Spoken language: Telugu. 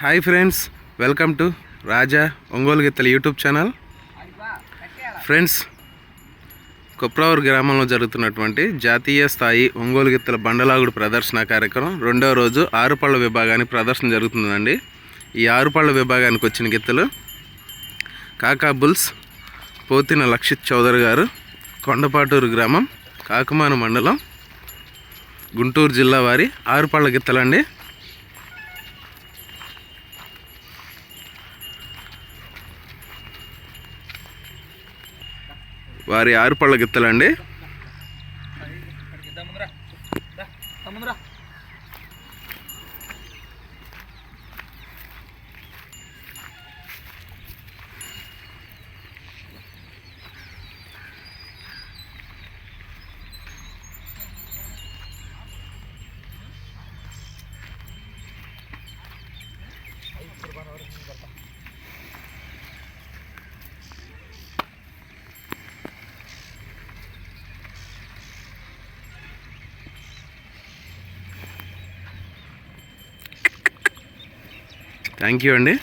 Hi friends welcome to Raja Ongole గిత్తల YouTube channel friends కుప్రావూరు గ్రామంలో జరుగుతున్నటువంటి జాతీయ స్థాయి ఒంగోలు గిత్తల బండలాగుడు ప్రదర్శన కార్యక్రమం రెండవ రోజు ఆరుపళ్ళ విభాగానికి ప్రదర్శన జరుగుతుందండి. ఈ ఆరుపళ్ళ విభాగానికి వచ్చిన గిత్తలు కాకా బుల్స్ పోతిన లక్షిత్ చౌదరి గారు కొండపాటూరు గ్రామం కాకుమాన మండలం గుంటూరు జిల్లా వారి ఆరుపళ్ళ గిత్తలండి. వారి ఆరుపళ్ళ గిత్తలండి. థ్యాంక్ యూ అండి.